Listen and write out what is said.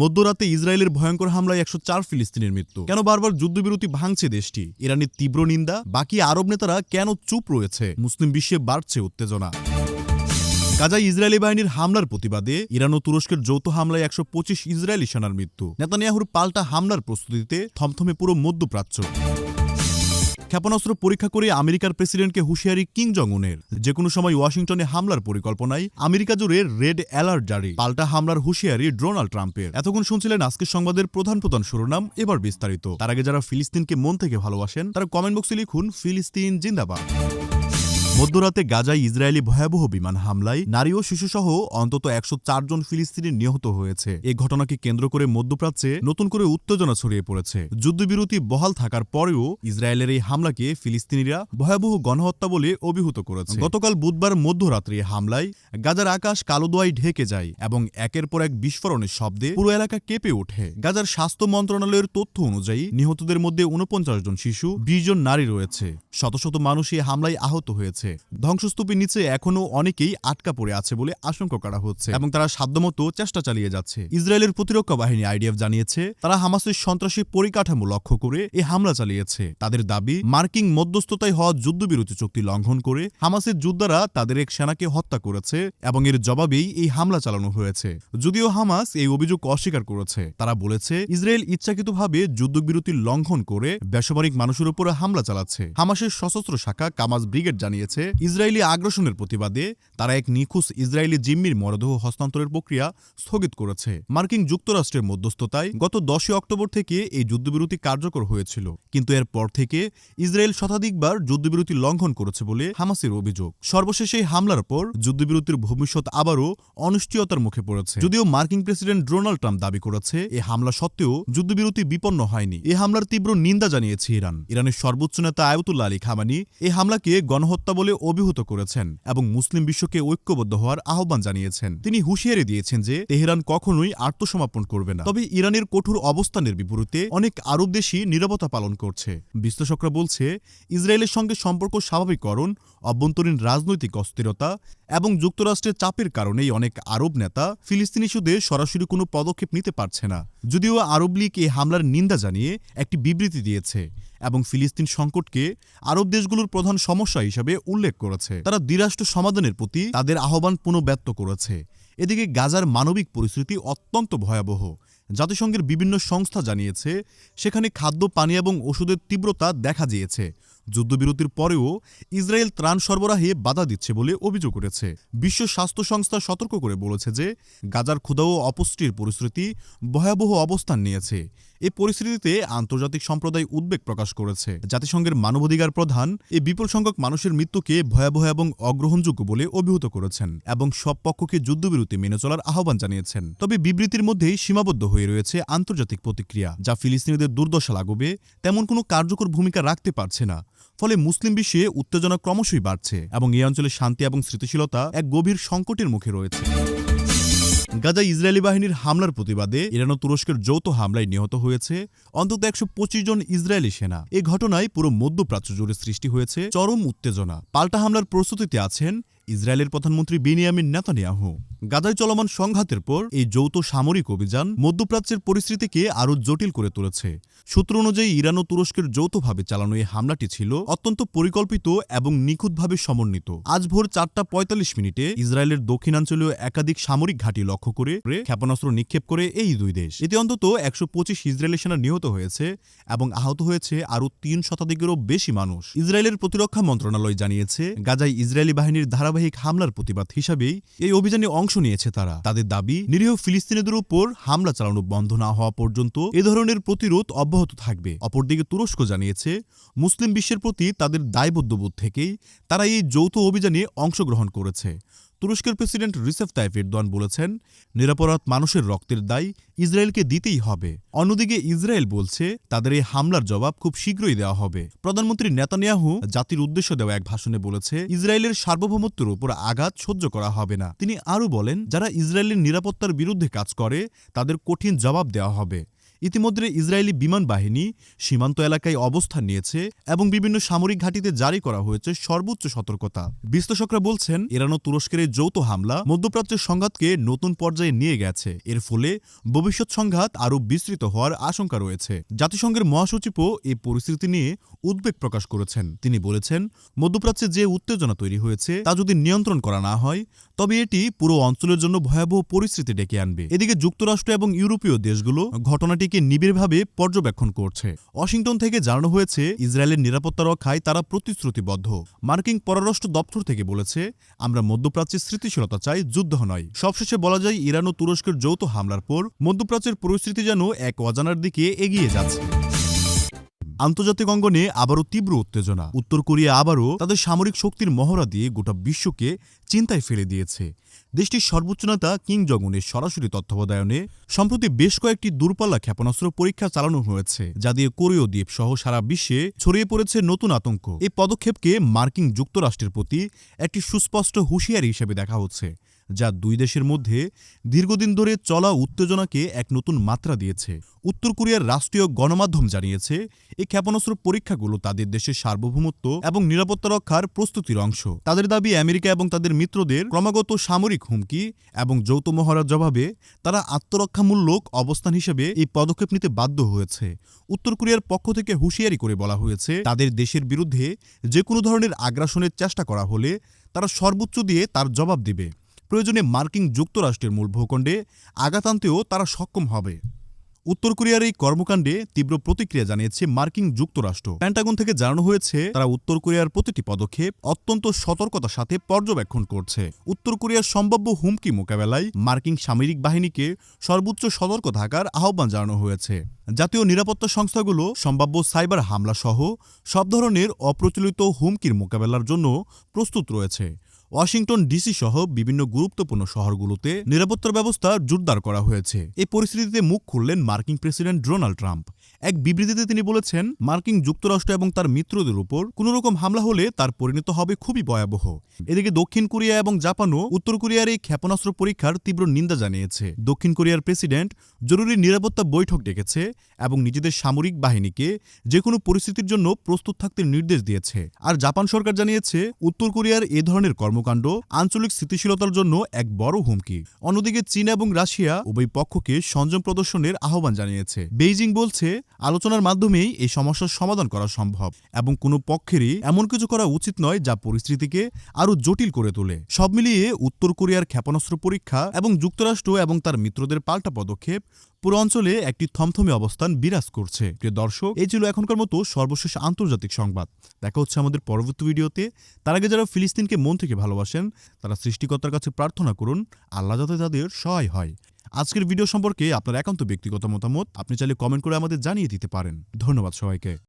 মধ্যরাতে ইসরায়েলের ভয়ঙ্কর হামলায় একশো চার ফিলিস্তিনের মৃত্যু। কেন বারবার যুদ্ধবিরতি ভাঙছে দেশটি? ইরানের তীব্র নিন্দা? বাকি আরব নেতারা কেন চুপ রয়েছে? মুসলিম বিশ্বে বাড়ছে উত্তেজনা। গাজায় ইসরায়েলি বাহিনীর হামলার প্রতিবাদে ইরান ও তুরস্কের যৌথ হামলায় একশো পঁচিশ ইসরায়েলি সেনার মৃত্যু। নেতানিয়াহুর পাল্টা হামলার প্রস্তুতিতে থমথমে পুরো মধ্যপ্রাচ্য। ক্ষেপণাস্ত্র পরীক্ষা করে আমেরিকার প্রেসিডেন্টকে হুঁশিয়ারি কিং জং উনের যে কোনো সময় ওয়াশিংটনে হামলার পরিকল্পনায় আমেরিকা জুড়ে রেড অ্যালার্ট জারি। পাল্টা হামলার হুঁশিয়ারি ডোনাল্ড ট্রাম্পের। এতক্ষণ শুনছিলেন আজকের সংবাদের প্রধান প্রধান শিরোনাম, এবার বিস্তারিত। তার আগে যারা ফিলিস্তিনকে মন থেকে ভালোবাসেন, তারা কমেন্ট বক্সে লিখুন, ফিলিস্তিন জিন্দাবাদ। মধ্যরাতে গাজায় ইসরায়েলি ভয়াবহ বিমান হামলায় নারী ও শিশুসহ অন্তত একশো জন ফিলিস্তিনি নিহত হয়েছে। এই ঘটনাকে কেন্দ্র করে মধ্যপ্রাচ্যে নতুন করে উত্তেজনা ছড়িয়ে পড়েছে। যুদ্ধবিরতি বহাল থাকার পরেও ইসরায়েলের এই হামলাকে ফিলিস্তিনিরা ভয়াবহ গণহত্যা বলে অভিভূত করেছে। গতকাল বুধবার মধ্যরাত্রে হামলায় গাজার আকাশ কালো দোয়ায় ঢেকে যায় এবং একের পর এক বিস্ফোরণের শব্দে পুরো এলাকা কেঁপে ওঠে। গাজার স্বাস্থ্য মন্ত্রণালয়ের তথ্য অনুযায়ী নিহতদের মধ্যে উনপঞ্চাশ জন শিশু, বিশ জন নারী রয়েছে। শত শত মানুষ এই হামলায় আহত হয়েছে। ধ্বংসস্তূপের নিচে এখনও অনেকেই আটকা পড়ে আছে বলে আশঙ্কা করা হচ্ছে এবং তারা সাধ্যমতো চেষ্টা চালিয়ে যাচ্ছে। ইসরায়েলের প্রতিরক্ষা বাহিনী আইডিএফ জানিয়েছে, তারা হামাসের সন্ত্রাসী পরিকাঠামো লক্ষ্য করে এই হামলা চালিয়েছে। তাদের দাবি মার্কিং মধ্যস্থতায় হওয়া যুদ্ধবিরতি চুক্তি লঙ্ঘন করে হামাসের যোদ্ধারা তাদের এক সেনাকে হত্যা করেছে এবং এর জবাবেই এই হামলা চালানো হয়েছে। যদিও হামাস এই অভিযোগ অস্বীকার করেছে, তারা বলেছে, ইসরায়েল ইচ্ছাকৃতভাবে যুদ্ধবিরতি লঙ্ঘন করে বেসামরিক মানুষের উপর হামলা চালাচ্ছে। হামাসের সশস্ত্র শাখা কামাজ ব্রিগেড জানিয়েছে ইসরায়েলি আগ্রাসনের প্রতিবাদে তারা এক নিখোঁজ ইসরায়েলি জিম্মির মরদেহ হস্তান্তরের প্রক্রিয়া স্থগিত করেছে। মার্কিন যুক্তরাষ্ট্রের মধ্যস্থতায় গত দশই অক্টোবর থেকে এই যুদ্ধবিরতি কার্যকর হয়েছিল। কিন্তু এর পর থেকে ইসরায়েল শতাধিকবার যুদ্ধবিরতি লঙ্ঘন করেছে বলে হামাসের অভিযোগ। সর্বশেষে এই হামলার পর যুদ্ধবিরতির ভবিষ্যৎ আবারও অনিশ্চয়তার মুখে পড়েছে। যদিও মার্কিন প্রেসিডেন্ট ডোনাল্ড ট্রাম্প দাবি করেছে এই হামলা সত্ত্বেও যুদ্ধবিরতি বিপন্ন হয়নি। এই হামলার তীব্র নিন্দা জানিয়েছে ইরান। ইরানের সর্বোচ্চ নেতা আয়তুল্লাহ আলী খামানি এই হামলাকে গণহত্যা বলে অভিভূত করেছেন এবং মুসলিম বিশ্বকে ঐক্যবদ্ধ হওয়ার আহ্বান জানিয়েছেন। তিনি হুঁশিয়ারি দিয়েছেন যে, তেহরান কখনোই আত্মসমর্পণ করবে না। তবে ইরানের কঠোর অবস্থানের বিপরীতে অনেক আরব দেশই নিরাপত্তা পালন করছে। বিশ্লেষকরা বলছে, ইসরায়েলের সঙ্গে সম্পর্ক স্বাভাবিককরণ, অভ্যন্তরীণ রাজনৈতিক অস্থিরতা এবং যুক্তরাষ্ট্রের চাপের কারণেই অনেক আরব নেতা ফিলিস্তিনি ইস্যুতে সরাসরি কোনো পদক্ষেপ নিতে পারছে না। যদিও আরব লীগ এই হামলার নিন্দা জানিয়ে একটি বিবৃতি দিয়েছে এবং ফিলিস্তিন সংকটকে আরব দেশগুলোর প্রধান সমস্যা হিসাবে উল্লেখ করেছে। তারা দ্বিরাষ্ট্র সমাধানের প্রতি তাদের আহ্বান পুনঃব্যক্ত করেছে। এদিকে গাজার মানবিক পরিস্থিতি অত্যন্ত ভয়াবহ। জাতিসংঘের বিভিন্ন সংস্থা জানিয়েছে, সেখানে খাদ্য, পানি এবং ওষুধের তীব্রতা দেখা দিয়েছে। যুদ্ধবিরতির পরেও ইসরায়েল ত্রাণ সরবরাহে বাধা দিচ্ছে বলে অভিযোগ উঠেছে। বিশ্ব স্বাস্থ্য সংস্থা সতর্ক করে বলেছে যে, গাজার ক্ষুধা ও অপুষ্টির পরিস্থিতি ভয়াবহ অবস্থান নিয়েছে। এই পরিস্থিতিতে আন্তর্জাতিক সম্প্রদায় উদ্বেগ প্রকাশ করেছে। জাতিসংঘের মানবাধিকার প্রধান এই বিপুল সংখ্যক মানুষের মৃত্যুকে ভয়াবহ এবং অগ্রহণযোগ্য বলে অভিহিত করেছেন এবং সব পক্ষকে যুদ্ধবিরতি মেনে চলার আহ্বান জানিয়েছেন। তবে বিবৃতির মধ্যেই সীমাবদ্ধ হয়ে রয়েছে আন্তর্জাতিক প্রতিক্রিয়া, যা ফিলিস্তিনিদের দুর্দশা লাগবে তেমন কোনো কার্যকর ভূমিকা রাখতে পারছে না। ফলে মুসলিম বিশ্বে উত্তেজনা ক্রমশই বাড়ছে এবং এই অঞ্চলে শান্তি এবং স্থিতিশীলতা এক গভীর সংকটের মুখে রয়েছে। গাজা ইসরায়েলি বাহিনীর হামলার প্রতিবাদে ইরান ও তুরস্কের যৌথ হামলায় নিহত হয়েছে। অন্তত একশো পঁচিশ জন ইসরায়েলি সেনা। এ ঘটনায় পুরো মধ্যপ্রাচ্য জুড়ে সৃষ্টি হয়েছে চরম উত্তেজনা। পাল্টা হামলার প্রস্তুতিতে আছেন ইসরায়েলের প্রধানমন্ত্রী বেনিয়ামিন নেতানিয়াহু। গাজায় চলমান সংঘাতের পর এই যৌথ সামরিক অভিযান মধ্যপ্রাচ্যের পরিস্থিতিকে আরও জটিল করে তুলেছে। সূত্র অনুযায়ী ইরান ও তুরস্কের যৌথভাবে চালানো এই হামলাটি ছিল অত্যন্ত পরিকল্পিত এবং নিখুঁতভাবে সমন্বিত। আজ ভোর চারটা পঁয়তাল্লিশ মিনিটে ইসরায়েলের দক্ষিণাঞ্চলীয় একাধিক সামরিক ঘাঁটি লক্ষ্য করে ক্ষেপণাস্ত্র নিক্ষেপ করে এই দুই দেশ। এতে অন্তত একশো পঁচিশ ইসরায়েলি সেনা নিহত হয়েছে এবং আহত হয়েছে আরও তিন শতাধিকেরও বেশি মানুষ। ইসরায়েলের প্রতিরক্ষা মন্ত্রণালয় জানিয়েছে, গাজায় ইসরায়েলি বাহিনীর ধারাবাহিক হামলার প্রতিবাদ হিসাবেই এই অভিযানে অংশ নিয়েছে তারা। তাদের দাবি, নিরীহ ফিলিস্তিনিদের উপর হামলা চালানো বন্ধ না হওয়া পর্যন্ত এ ধরনের প্রতিরোধ অব্যাহত থাকবে। অপরদিকে তুরস্ক জানিয়েছে, মুসলিম বিশ্বের প্রতি তাদের দায়বদ্ধবোধ থেকেই তারা এই যৌথ অভিযানে অংশগ্রহণ করেছে। তুরস্কের প্রেসিডেন্ট রিসেফ তাইফ এরদোয়ান বলেছেন, নিরাপরাধ মানুষের রক্তের দায় ইসরায়েলকে দিতেই হবে। অন্যদিকে ইসরায়েল বলছে, তাদের এই হামলার জবাব খুব শীঘ্রই দেওয়া হবে। প্রধানমন্ত্রী নেতানিয়াহু জাতির উদ্দেশ্য দেওয়া এক ভাষণে বলেছে, ইসরায়েলের সার্বভৌমত্বের উপর আঘাত সহ্য করা হবে না। তিনি আরও বলেন, যারা ইসরায়েলের নিরাপত্তার বিরুদ্ধে কাজ করে, তাদের কঠিন জবাব দেওয়া হবে। ইতিমধ্যে ইসরায়েলি বিমান বাহিনী সীমান্ত এলাকায় অবস্থান নিয়েছে এবং বিভিন্ন সামরিক ঘাঁটিতে জারি করা হয়েছে সর্বোচ্চ সতর্কতা। বিশ্লেষকরা বলছেন, ইরান ও তুরস্কের যৌথ হামলা মধ্যপ্রাচ্যের সংঘাতকে নতুন পর্যায়ে নিয়ে গেছে। এর ফলে ভবিষ্যৎ সংঘাত আরও বিস্তৃত হওয়ার আশঙ্কা রয়েছে। জাতিসংঘের মহাসচিবও এই পরিস্থিতি নিয়ে উদ্বেগ প্রকাশ করেছেন। তিনি বলেছেন, মধ্যপ্রাচ্যে যে উত্তেজনা তৈরি হয়েছে তা যদি নিয়ন্ত্রণ করা না হয়, তবে এটি পুরো অঞ্চলের জন্য ভয়াবহ পরিস্থিতি ডেকে আনবে। এদিকে যুক্তরাষ্ট্র এবং ইউরোপীয় দেশগুলো ঘটনাটিকে নিবিড়ভাবে পর্যবেক্ষণ করছে। ওয়াশিংটন থেকে জানানো হয়েছে, ইসরায়েলের নিরাপত্তা রক্ষায় তারা প্রতিশ্রুতিবদ্ধ। মার্কিন পররাষ্ট্র দপ্তর থেকে বলেছে, আমরা মধ্যপ্রাচ্যের স্মৃতিশীলতা চাই, যুদ্ধ নয়। সবশেষে বলা যায়, ইরান ও তুরস্কের যৌথ হামলার পর মধ্যপ্রাচ্যের পরিস্থিতি যেন এক অজানার দিকে এগিয়ে যাচ্ছে। আন্তর্জাতিক অঙ্গনে আবারও তীব্র উত্তেজনা। উত্তর কোরিয়া আবারও তাদের সামরিক শক্তির মহড়া দিয়ে গোটা বিশ্বকে চিন্তায় ফেলে দিয়েছে। দেশটির সর্বোচ্চ নেতা কিং জগনের সরাসরি তত্ত্বাবধায়নে সম্প্রতি বেশ কয়েকটি দূরপাল্লা ক্ষেপণাস্ত্র পরীক্ষা চালানো হয়েছে, যা দিয়ে কোরীয় দ্বীপ সহ সারা বিশ্বে ছড়িয়ে পড়েছে নতুন আতঙ্ক। এই পদক্ষেপকে মার্কিন যুক্তরাষ্ট্রের প্রতি একটি সুস্পষ্ট হুঁশিয়ারি হিসেবে দেখা হচ্ছে। যা দুই দেশের মধ্যে দীর্ঘদিন ধরে চলা উত্তেজনাকে এক নতুন মাত্রা দিয়েছে। উত্তর কোরিয়ার রাষ্ট্রীয় গণমাধ্যম জানিয়েছে এই ক্ষেপণাস্ত্র পরীক্ষাগুলো তাদের দেশের সার্বভৌমত্ব এবং নিরাপত্তা রক্ষার প্রস্তুতির অংশ। তাদের দাবি, আমেরিকা এবং তাদের মিত্রদের ক্রমাগত সামরিক হুমকি এবং যৌথ মহড়ার জবাবে তারা আত্মরক্ষামূলক অবস্থান হিসেবে এই পদক্ষেপ নিতে বাধ্য হয়েছে। উত্তর কোরিয়ার পক্ষ থেকে হুঁশিয়ারি করে বলা হয়েছে, তাদের দেশের বিরুদ্ধে যে কোনো ধরনের আগ্রাসনের চেষ্টা করা হলে তারা সর্বোচ্চ দিয়ে তার জবাব দিবে। প্রয়োজনে মার্কিন যুক্তরাষ্ট্রের মূল ভূখণ্ডে আঘাত আনতেও তারা সক্ষম হবে। উত্তর কোরিয়ার এই কর্মকাণ্ডে তীব্র প্রতিক্রিয়া জানিয়েছে মার্কিন যুক্তরাষ্ট্র। প্যান্টাগন থেকে জানানো হয়েছে, তারা উত্তর কোরিয়ার প্রতিটি পদক্ষেপ অত্যন্ত সতর্কতার সাথে পর্যবেক্ষণ করছে। উত্তর কোরিয়ার সম্ভাব্য হুমকি মোকাবেলায় মার্কিন সামরিক বাহিনীকে সর্বোচ্চ সতর্ক থাকার আহ্বান জানানো হয়েছে। জাতীয় নিরাপত্তা সংস্থাগুলো সম্ভাব্য সাইবার হামলা সহ সব ধরনের অপ্রচলিত হুমকির মোকাবেলার জন্য প্রস্তুত রয়েছে। ওয়াশিংটন ডিসি সহ বিভিন্ন গুরুত্বপূর্ণ শহরগুলোতে নিরাপত্তার ব্যবস্থা জোরদার করা হয়েছে। এই পরিস্থিতিতে মুখ খুললেন মার্কিন প্রেসিডেন্ট ডোনাল্ড ট্রাম্প। এক বিবৃতিতে তিনি বলেছেন, মার্কিন যুক্তরাষ্ট্র এবং তার মিত্রদের উপর কোনো রকম হামলা হলে তার পরিণত হবে খুবই ভয়াবহ। এদিকে দক্ষিণ কোরিয়া এবং জাপানও উত্তর কোরিয়ার এই ক্ষেপণাস্ত্র পরীক্ষার তীব্র নিন্দা জানিয়েছে। দক্ষিণ কোরিয়ার প্রেসিডেন্ট জরুরি নিরাপত্তা বৈঠক ডেকেছে এবং নিজেদের সামরিক বাহিনীকে যে কোনো পরিস্থিতির জন্য প্রস্তুত থাকতে নির্দেশ দিয়েছে। আর জাপান সরকার জানিয়েছে, উত্তর কোরিয়ার এ ধরনের কর্মকাণ্ড আঞ্চলিক স্থিতিশীলতার জন্য এক বড় হুমকি। অন্যদিকে চীন এবং রাশিয়া উভয় পক্ষকে সংযম প্রদর্শনের আহ্বান জানিয়েছে। বেইজিং বলছে, আলোচনার মাধ্যমেই এই সমস্যার সমাধান করা সম্ভব এবং কোনো পক্ষেরই এমন কিছু করা উচিত নয় যা পরিস্থিতিকে আরও জটিল করে তোলে। সব মিলিয়ে উত্তর কোরিয়ার ক্ষেপণাস্ত্র পরীক্ষা এবং যুক্তরাষ্ট্র এবং তার মিত্রদের পাল্টা পদক্ষেপ পুরো অঞ্চলে একটি থমথমে অবস্থান বিরাজ করছে। প্রিয় দর্শক, এই ছিল এখনকার মতো সর্বশেষ আন্তর্জাতিক সংবাদ। দেখা হচ্ছে আমাদের পরবর্তী ভিডিওতে। তার আগে যারা ফিলিস্তিনকে মন থেকে ভালোবাসেন, তারা সৃষ্টিকর্তার কাছে প্রার্থনা করুন, আল্লাহ যাতে তাদের সহায় হয়। আজকের ভিডিও সম্পর্কে আপনার একান্ত ব্যক্তিগত মতামত, আপনি চাইলে কমেন্ট করে আমাদের জানিয়ে দিতে পারেন। ধন্যবাদ সবাইকে।